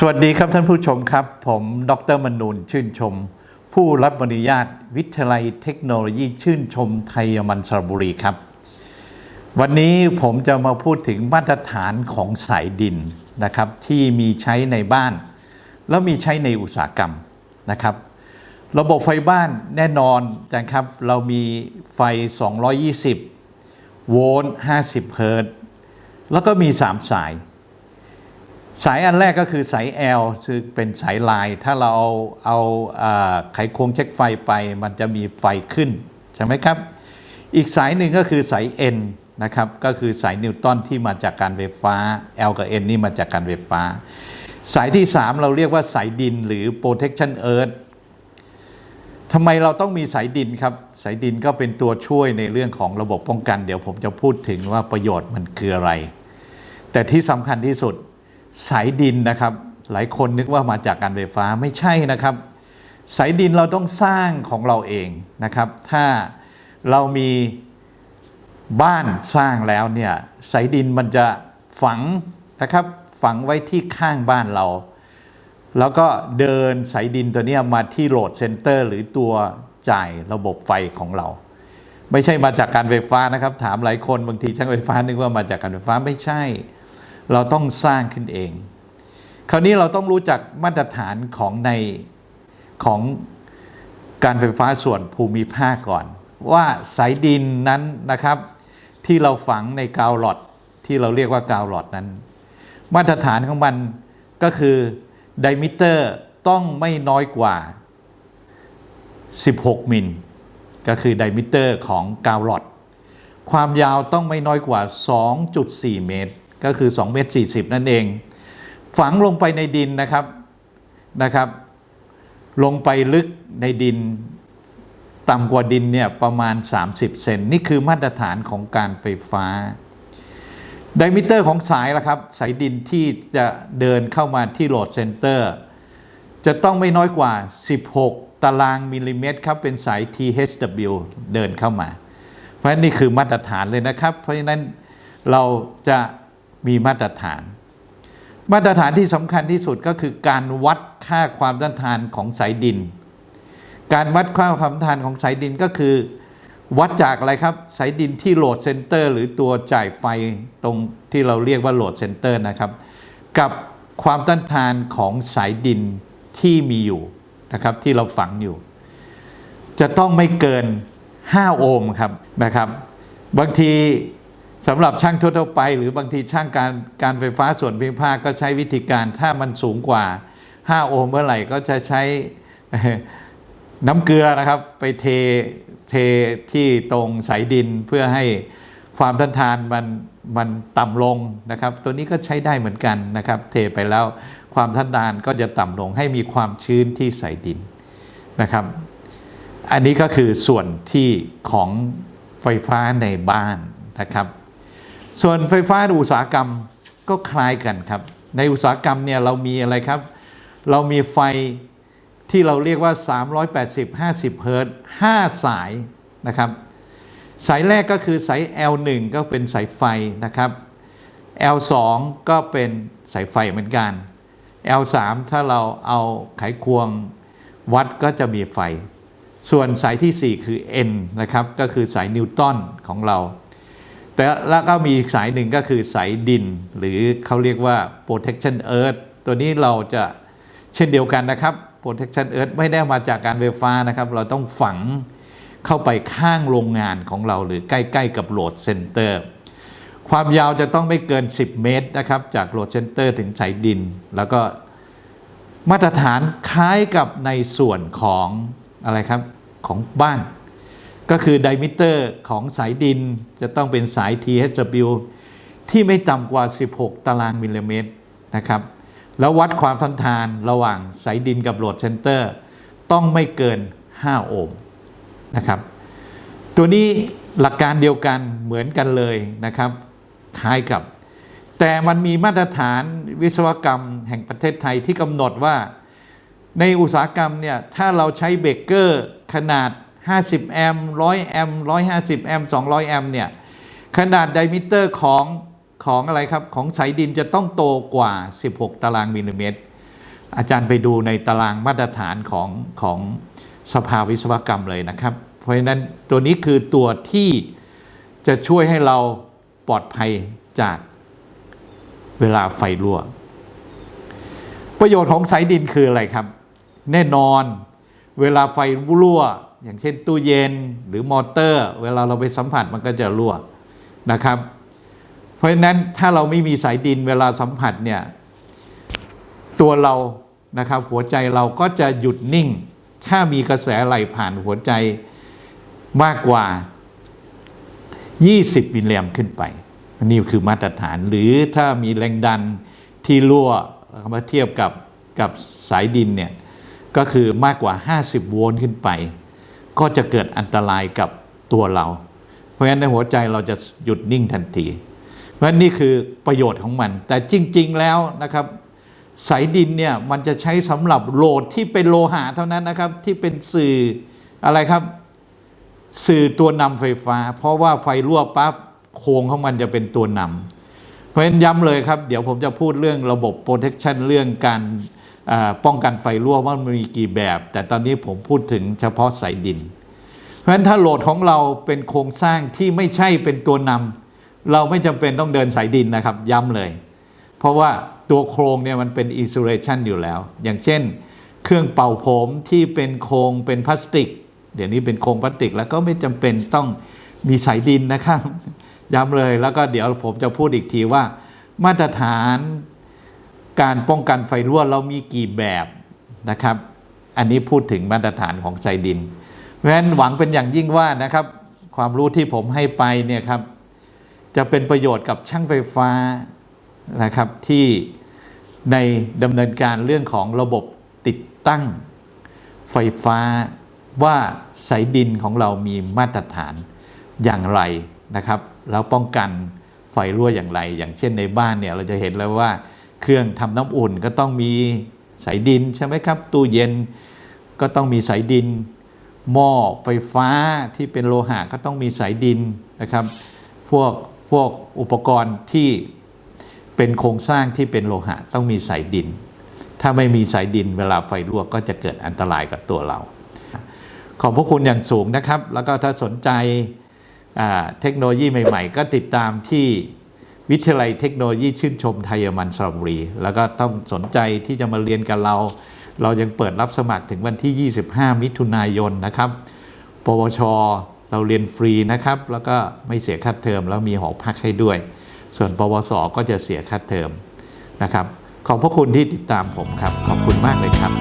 สวัสดีครับท่านผู้ชมครับ ผมดรมนูนชื่นชม ผู้รับบอนุญาตวิทยาลัยเทคโนโลยีชื่นชมไทยมันสระบุรีครับ วันนี้ผมจะมาพูดถึงมาตรฐานของสายดินนะครับ ที่มีใช้ในบ้าน แล้วมีใช้ในอุตสาหกรรมนะครับ ระบบไฟบ้านแน่นอนนะครับ เรามีไฟ 220 โวลต์ 50 เฮิรตซ์แล้วก็มี 3 สาย สายอันแรกก็คือสาย L ซึ่งเป็นสายลาย ถ้าเราเอาเอาอ่าไขควงเช็คไฟไป มันจะมีไฟขึ้น ใช่ไหมครับ อีกสายหนึ่งก็คือสาย N นะครับ ก็คือสายนิวตันที่มาจากการไฟฟ้า L กับ N นี่มาจากการไฟฟ้า สายที่ 3 เราเรียกว่าสายดินหรือ protection earth ทำไมเราต้องมีสายดินครับ สายดินก็เป็นตัวช่วยในเรื่องของระบบป้องกัน เดี๋ยวผมจะพูดถึงว่าประโยชน์มันคืออะไร แต่ที่สำคัญที่สุด สายดินนะครับ หลายคนนึกว่ามาจากการไฟฟ้าไม่ใช่นะครับ สายดินเราต้องสร้างของเราเองนะครับ ถ้าเรามีบ้านสร้างแล้วเนี่ยสายดินมันจะฝังนะครับ ฝังไว้ที่ข้างบ้านเรา แล้วก็เดินสายดินตัวเนี้ยมาที่โหลดเซ็นเตอร์ หรือตัวจ่ายระบบไฟของเรา ไม่ใช่มาจากการไฟฟ้านะครับ ถามหลายคนบางทีช่างไฟฟ้านึกว่ามาจากการไฟฟ้าไม่ใช่ เราต้องสร้างขึ้นเอง คราวนี้เราต้องรู้จักมาตรฐานของในของการไฟฟ้าส่วนภูมิภาคก่อน ว่าสายดินนั้นนะครับที่เราฝังในกาวหลอดที่เราเรียกว่ากาวหลอดนั้น มาตรฐานของมันก็คือไดมิเตอร์ต้องไม่น้อยกว่า 16 มิล ก็คือไดมิเตอร์ของกาวหลอด ความยาวต้องไม่น้อยกว่า 2.4 เมตร ก็คือ2เมตร40 นั่นเอง ฝังลงไปในดินนะครับนะครับ ลงไปลึกในดินต่ำกว่าดินเนี่ยประมาณ 30 เซนนี่คือมาตรฐานของการไฟฟ้าไดมิเตอร์ของสายละครับ สายดินที่จะเดินเข้ามาที่โหลดเซนเตอร์ จะต้องไม่น้อยกว่า 16 ตารางมิลลิเมตรครับ เป็นสาย THW เดินเข้ามา เพราะฉะนั้นนี่คือมาตรฐานเลยนะครับ เพราะฉะนั้นเราจะ มีมาตรฐาน มาตรฐานที่สำคัญที่สุดก็คือการวัดค่าความต้านทานของสายดิน การวัดค่าความต้านทานของสายดินก็คือ วัดจากอะไรครับสายดินที่โหลดเซนเตอร์หรือตัวจ่ายไฟตรงที่เราเรียกว่าโหลดเซนเตอร์นะครับ กับความต้านทานของสายดินที่มีอยู่นะครับที่เราฝังอยู่ จะต้องไม่เกิน 5 โอห์มครับนะครับ บางที สำหรับช่างทั่วไป หรือบางทีช่างการการไฟฟ้าส่วนภูมิภาคก็ใช้วิธีการถ้ามันสูงกว่า 5 โอห์มเมื่อไหร่ก็จะใช้น้ำเกลือนะครับไปเทเทที่ตรงสายดินเพื่อให้ความต้านทานมันมันต่ำลงนะครับ ตัวนี้ก็ใช้ได้เหมือนกันนะครับ เทไปแล้วความต้านทานก็จะต่ำลงให้มีความชื้นที่สายดินนะครับ อันนี้ก็คือส่วนที่ของไฟฟ้าในบ้านนะครับ ส่วนไฟฟ้าในอุตสาหกรรมก็คล้ายกันครับ ในอุตสาหกรรมเนี่ยเรามีอะไรครับ เรามีไฟที่เราเรียกว่า 380 50 เฮิรตซ์5สายนะครับ สายแรกก็คือสาย L1 ก็เป็นสายไฟนะครับ L2 ก็เป็นสายไฟเหมือนกัน L3 ถ้าเราเอาไขควงวัดก็จะมีไฟ ส่วนสายทีสี่4 คือ N นะครับ ก็คือสายนิวตันของเรา แต่แล้วก็มีอีกสายหนึ่งก็คือสายดิน หรือเขาเรียกว่า protection earth ตัวนี้เราจะเช่นเดียวกันนะครับ protection earth ไม่ได้มาจากการไฟฟ้านะครับ เราต้องฝังเข้าไปข้างโรงงานของเราหรือใกล้ ๆ กับโหลดเซ็นเตอร์ความยาวจะต้องไม่เกิน 10 เมตรนะครับ จากโหลดเซ็นเตอร์ถึงสายดิน แล้วก็มาตรฐานคล้ายกับในส่วนของอะไรครับของบ้าน ก็คือไดมิเตอร์ของสายดินจะต้องเป็นสาย THW ที่ไม่ต่ำกว่า 16 ตารางมิลลิเมตรนะครับ แล้ววัดความทนทานระหว่างสายดินกับโหลดเซนเตอร์ ต้องไม่เกิน 5 โอห์มนะครับ ตัวนี้หลักการเดียวกันเหมือนกันเลยนะครับ คล้ายกับ แต่มันมีมาตรฐานวิศวกรรมแห่งประเทศไทยที่กำหนดว่า ในอุตสาหกรรมเนี่ยถ้าเราใช้เบเกอร์ขนาด 50 แอมป์100 แอมป์ 150 แอมป์ 200 แอมป์เนี่ย ขนาดไดมิเตอร์ของของอะไรครับ ของสายดินจะต้องโตกว่า 16 ตารางมิลลิเมตร อาจารย์ไปดูในตารางมาตรฐานของของสภาวิศวกรรมเลยนะครับ เพราะฉะนั้นตัวนี้คือตัวที่จะช่วยให้เราปลอดภัยจากเวลาไฟรั่ว ประโยชน์ของสายดินคืออะไรครับ แน่นอนเวลาไฟรั่ว อย่างเช่นตู้เย็นหรือมอเตอร์ เวลาเราไปสัมผัสมันก็จะรั่วนะครับ เพราะฉะนั้นถ้าเราไม่มีสายดินเวลาสัมผัสเนี่ยตัวเรานะครับหัวใจเราก็จะหยุดนิ่ง ถ้ามีกระแสไหลผ่านหัวใจมากกว่า 20มิลลิแอมขึ้นไปนนี่คือมาตรฐานหรือถ้ามีแรงดันที่รั่วมาเทียบกับกับสายดินเนี่ยก็คือมากกว่า 50 โวลต์ขึ้นไป ก็จะเกิดอันตรายกับตัวเรา เพราะฉะนั้นในหัวใจเราจะหยุดนิ่งทันที เพราะฉะนั้นนี่คือประโยชน์ของมัน แต่จริง ๆ แล้วนะครับสายดินเนี่ยมันจะใช้สำหรับโหลดที่เป็นโลหะเท่านั้นนะครับ ที่เป็นสื่ออะไรครับ สื่อตัวนำไฟฟ้า เพราะว่าไฟรั่วปั๊บโครงของมันจะเป็นตัวนำเพราะฉะนั้นย้ำเลยครับ เดี๋ยวผมจะพูดเรื่องระบบ protection เรื่องการ ป้องกันไฟรั่วว่ามันมีกี่แบบ แต่ตอนนี้ผมพูดถึงเฉพาะสายดิน เพราะฉะนั้นถ้าโหลดของเราเป็นโครงสร้างที่ไม่ใช่เป็นตัวนำเราไม่จำเป็นต้องเดินสายดินนะครับ ย้ำเลย เพราะว่าตัวโครงเนี่ยมันเป็นอินซูเลชันอยู่แล้ว อย่างเช่น เครื่องเป่าผมที่เป็นโครงเป็นพลาสติก เดี๋ยวนี้เป็นโครงพลาสติก แล้วก็ไม่จำเป็นต้องมีสายดินนะครับย้ำเลยแล้วก็เดี๋ยวผมจะพูดอีกทีว่า มาตรฐาน การป้องกันไฟรั่วเรามีกี่แบบนะครับ อันนี้พูดถึงมาตรฐานของสายดิน เพราะฉะนั้นหวังเป็นอย่างยิ่งว่านะครับ ความรู้ที่ผมให้ไปเนี่ยครับ จะเป็นประโยชน์กับช่างไฟฟ้านะครับที่ในดำเนินการเรื่องของระบบติดตั้งไฟฟ้าว่าสายดินของเรามีมาตรฐานอย่างไรนะครับ แล้วป้องกันไฟรั่วอย่างไร อย่างเช่นในบ้านเนี่ยเราจะเห็นแล้วว่า เครื่องทำน้ำอุ่นก็ต้องมีสายดินใช่ไหมครับ ตู้เย็นก็ต้องมีสายดิน หม้อไฟฟ้าที่เป็นโลหะก็ต้องมีสายดินนะครับ พวกพวกอุปกรณ์ที่เป็นโครงสร้างที่เป็นโลหะต้องมีสายดิน ถ้าไม่มีสายดินเวลาไฟรั่วก็จะเกิดอันตรายกับตัวเรา ขอบพระคุณอย่างสูงนะครับ แล้วก็ถ้าสนใจเทคโนโลยีใหม่ ๆ ก็ติดตามที่ วิทยาลัยเทคโนโลยีชื่นชมไทยมันสระบุรี แล้วก็ต้องสนใจที่จะมาเรียนกับเรา เรายังเปิดรับสมัครถึงวันที่ 25 มิถุนายนนะครับ ปวช เราเรียนฟรีนะครับ แล้วก็ไม่เสียค่าเทอมแล้วมีหอพักให้ด้วย ส่วนปวส ก็จะเสียค่าเทอมนะครับ ขอบพระคุณที่ติดตามผมครับ ขอบคุณมากเลยครับ